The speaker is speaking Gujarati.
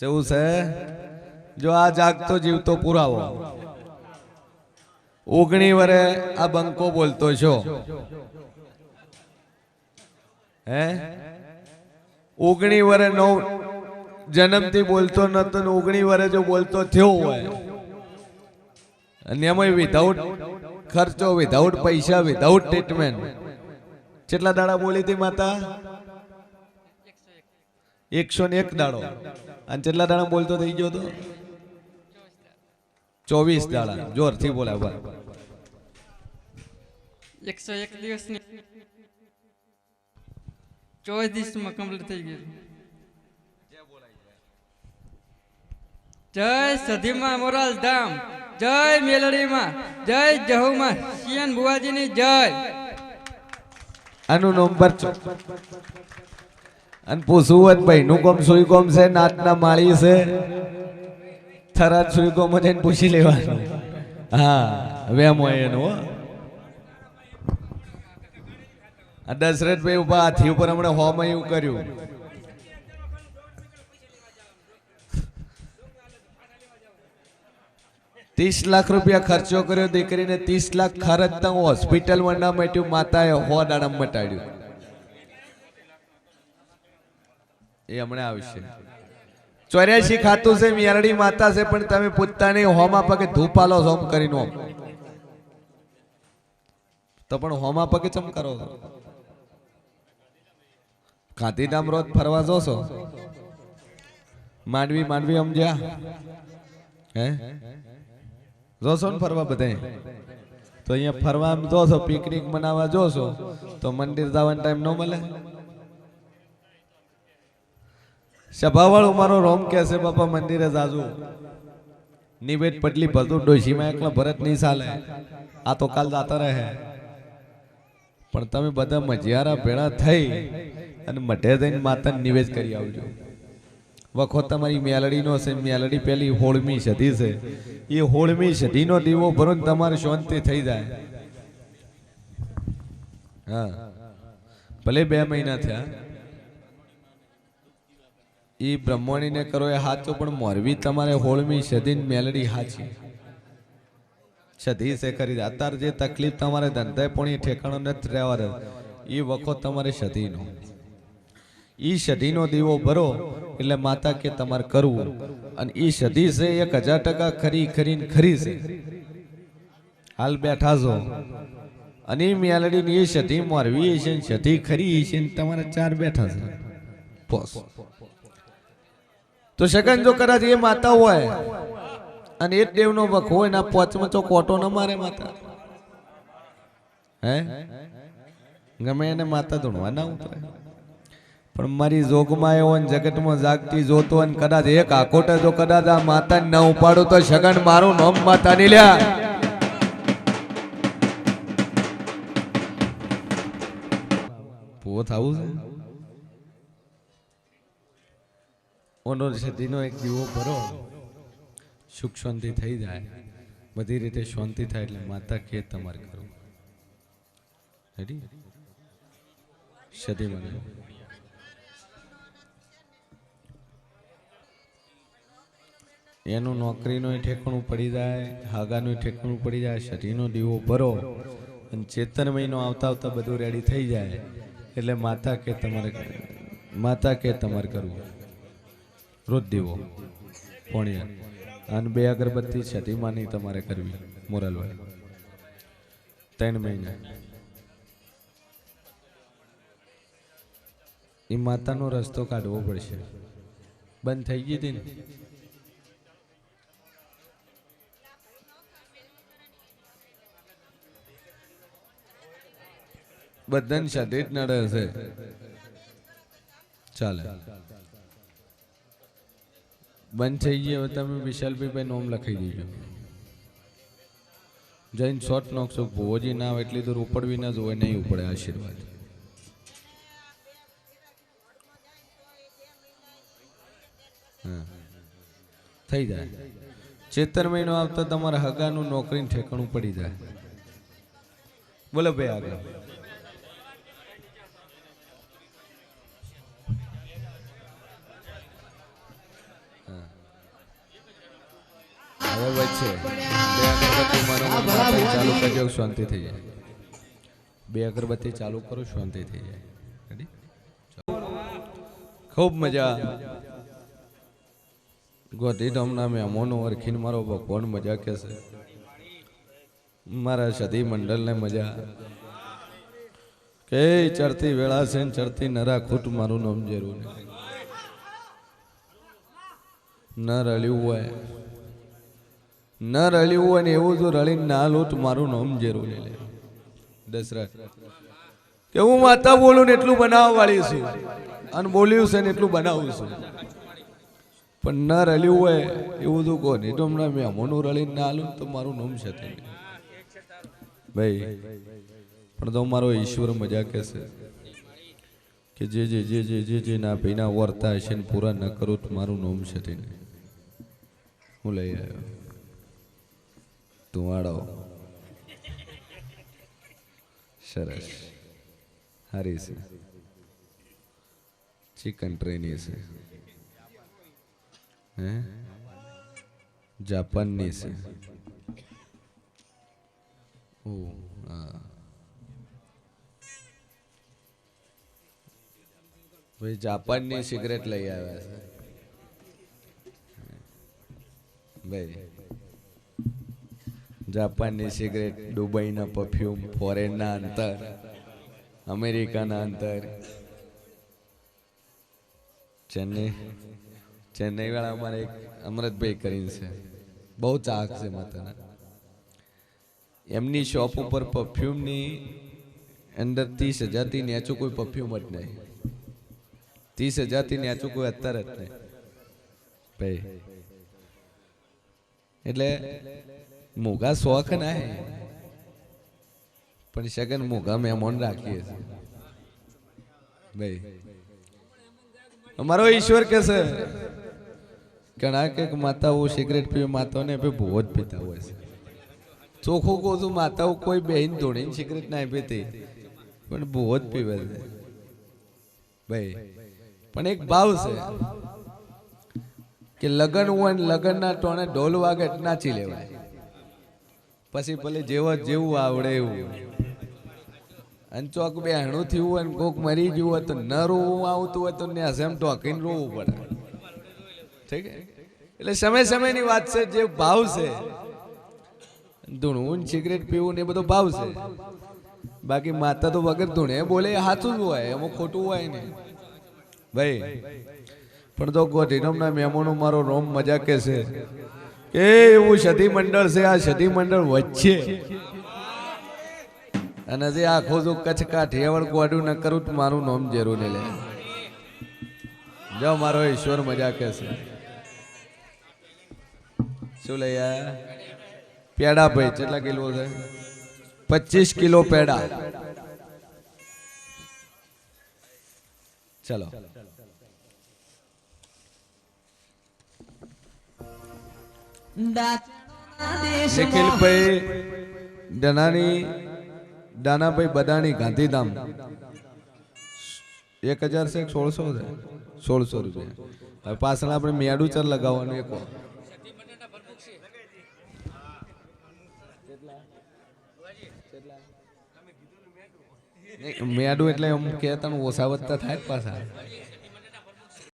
જેવું છે? જો આ જાગતો જીવતો પુરાવો. ઓગણી વરે આ બંકો બોલતો છો. હે? ઓગણી વરે નવ જન્મથી બોલતો નતો ને ઓગણી વરે જો બોલતો થયો હોય. અને એમાં વિધાઉટ ખર્ચો વિધાઉટ પૈસા વિધાઉટ ટ્રીટમેન્ટ કેટલા દાડા બોલી હતી માતા? એકસો ને એક દાડો. અને કેટલા દાડા બોલતો થઈ ગયો તો? ચોવીસ દાડા જોરથી બોલાય બરાબર એકસો એક દિવસની. ચોવીસ દિવસમાં કમ્પ્લીટ થઈ ગયું. જય સધીમાં મોરાલ ધામ. જય મેલડીમાં. જય જહુમાં. સિયન બુવાજીની જય. આનું નંબર અને પૂછવું હોય ભાઈનું કોમ સુઈ કોમ છે? નાતના માળી છે. થરાદ સુઈ કોમ જઈને પૂછી લેવાનું. હા વેમ હોય એનું, હો. આ દશરથભાઈ ઊભા હાથી ઉપર હમણાં હોમાં એવું કર્યું. ત્રીસ લાખ રૂપિયા ખર્ચો કર્યો, દીકરીને ત્રીસ લાખ ખર્ચતા હોસ્પિટલમાં ના મટ્યું, માતાએ હો દાડમ મટાડ્યું. એ હમણાં આવશે. ચોર્યાસી ખાતું છે મિયારડી માતા છે પણ તમે પૂછતા નહીં હોમા પગે ધૂપાલો હોમ કરીને હોમ તો પણ હોમા પગે ચમ કરો. ગાંધીધામ રોજ ફરવા જોશો? માંડવી માંડવી સમજ્યા હે? જોશો ને ફરવા બધા તો અહીંયા ફરવા જોશો પિકનિક મનાવવા જોશો તો મંદિર જવાનો ટાઈમ ન મળે? સભાવાળો મારો રોમ કે છે, બાપા, મંદિરે જાજુ. નિવેદ પટલી ભરતું ડોશીમાં એકલા ભરત નહીં ચાલે. આ તો કાલ જાતા રહે. પણ તમે બધા મજિયારા ભેળા થઈ અને મઢે જઈને માતાને નિવેદ કરી આવજો. વખો તમારી મેલડીનો છે મેલડી પેલી હોળમી સધી છે. એ હોળમી સદીનો દીવો ભરો ને તમારે શાંતિ થઈ જાય. હા. ભલે બે મહિના થયા. એ બ્રહ્મણીને કરો એ હાચો, પણ મોરવી તમારે હોળમી સધીન મેલડી હાચી. સધી છે ખરી અત્યારે જે તકલીફ તમારે ધંધે પણ એ ઠેકાણો નથી રહેવા એ વખો તમારે સધીનો. એ સધીનો દીવો ભરો, એટલે માતા કે તમારે કરવું. અને એ સધી છે એક હજાર ટકા ખરી ખરીને ખરી છે હાલ બેઠા છો. અને એ મેલડીની એ સધી મોરવી છે સધી ખરી છે તમારે ચાર બેઠા છે. તો શગન જો કદાચ એ માતા હોય અને એ જ દેવનો વખ હોય ને આ પોચમાં તો કોટો ન મારે માતા. હે? ગમે એને માતા ધૂણવા ના ઉતરે. પણ મારી જોગમાં એવો જગતમાં જાગતી જોતો અને કદાચ એક આકોટે જો કદાચ આ માતા ન ઉપાડું તો સગન મારું નોમ માતા ની લ્યા. પોત આવું છે? ઓનો સદીનો એક દીવો ભરો. સુખ શાંતિ થઈ જાય. બધી રીતે શાંતિ થાય એટલે માતા કે તમારે કરવું. રેડી સદી મને એનું નોકરીનું ઠેકાણું પડી જાય, હાગાનું ઠેકાણું પડી જાય, શરીરનો દીવો ભરો. અને ચેતન મહિનો આવતા આવતા બધું રેડી થઈ જાય. એટલે માતા કે તમારે માતા કે તમારે કરવું. રોજ દીવો પોણિયા અને બે અગરબત્તી છઠ્ઠીમાંની તમારે કરવી મોરલવાય ત્રણ મહિના. એ માતાનો રસ્તો કાઢવો પડશે. બંધ થઈ ગઈ હતી ને? બધાને સાથે જ નડે છે. ચાલે. બંધ થઈ ગઈ હવે તમે વિશાલભાઈ નોમ લખાઈ દેજો. જઈને શોર્ટ નોકશો ભોજી ના આવે એટલી દૂર ઉપડવી ના જોવે, નહીં ઉપડે આશીર્વાદ. થઈ જાય. ચેતર મહિનો આવતા તમારા હગાનું નોકરીને ઠેકાણું પડી જાય. બોલો ભાઈ આગળ. માતાજી ચાલુ કરજો શાંતિ થઈ જાય. બે અગરબત્તી ચાલુ કરો શાંતિ થઈ જાય. ખૂબ મજા. ગોધી ધામના મહેમાનો ઓળખીને મારો ભગવાન મજા કહેશે મારા સતી મંડળને મજા. કે ચડતી વેળા છે ને ચડતી નરા ખૂટ મારું નામ જરૂર ન રળ્યું હોય. ન રળ્યું હોય ને એવું જો રળીને ના લો તો મારું નામ જરૂર લે. દશરથ. કે હું માતા બોલું ને એટલું બનાવવા વાળી છું. અને બોલ્યું છે ને એટલું બનાવું છું. પણ ન રળ્યું હોય એવું તો કહો નહીં તો હમણાં મહેમાનો રળીને ના લો તો મારું નામ છે તે. ભાઈ, પણ તો મારો ઈશ્વર મજા કહેશે કે જે જે જે જે જે જે ના પૈના વર્તા હશે ને પૂરા ન કરું તો મારું નામ છે તેને હું લઈ આવ્યો. ધુવાડો સરસ. હારી છે. ચિકન ટ્રેની છે. હે? જાપાનની છે. ઓ, હા. ભાઈ જાપાનની સિગરેટ લઈ આવ્યા છે. ભાઈ જાપાનની સિગરેટ દુબઈના પરફ્યુમ ફોરેનના અંતર, અમેરિકાના અંતર. ચેન્નઈ ચેન્નઈ વાળા અમારે એક અમૃતભાઈ કરીને છે. બહુ ચાક છે માતાના. એમની શોપ ઉપર પરફ્યુમની અંદર ત્રીસ હજારથી નેચું કોઈ પરફ્યુમ જ નહીં. ત્રીસ હજારથી નેચું કોઈ અત્યારે જ નહીં. ભાઈ એટલે મોઘા શોખ ના હે પણ સગન મોઘા મહેમાન રાખીએ છીએ. ભાઈ, અમારો ઈશ્વર કે છે, ઘણા કંઈક માતાઓ સિગરેટ પીવે, માતાઓને ભાઈ બહુ જ પીતા હોય છે. ચોખ્ખું કહું છું, માતાઓ કોઈ બહેન ધોણીને સિગરેટ ના પીતી, પણ બહુ જ પીવે છે. ભાઈ, પણ એક ભાવ છે કે લગન હોય ને લગનના ટોણે ઢોલ વાગે નાચી લેવાય. પછી ભલે જેવો જેવું આવડે એવું. અને ચોક બે હણું થયું હોય ને કોક મરી ગયું હોય તો ન રોવું આવતું હોય તો ને ટોકીને રોવું પડે. ઠીક? એટલે સમય સમયની વાત છે, જે ભાવ છે. ધૂણવું સિગરેટ પીવું ને એ બધો ભાવ છે. બાકી માતા તો વગર ધૂણે બોલે સાચું જ હોય, એમાં ખોટું હોય ને ભાઈ પણ તો ગોધીનમના મહેમાનો મારો રોમ મજા કે છે. કે એવું સતી મંડળ છે, આ સતી મંડળ વચ્ચે. અને જે આખો જો કચ્છ કાઠિયાવાડ ગોડું ન કરું તો મારું નામ જરૂર લે. જો મારો ઈશ્વર મજા કે છે. શું લઈયા પેડા ભાઈ, કેટલા કિલો છે? પચીસ કિલો પેડા. ચલો. નિખિલભાઈ ડનાની દાનાભાઈ બદાણી, ગાંધીધામ. એક હજાર છે સોળસો છે. સોળસો રૂપિયા. હવે પાછળ આપણે મેડું ચર લગાવવાનું એક મેડું એટલે એમ કે કહેતા ઓછા વધતા થાય પાછા?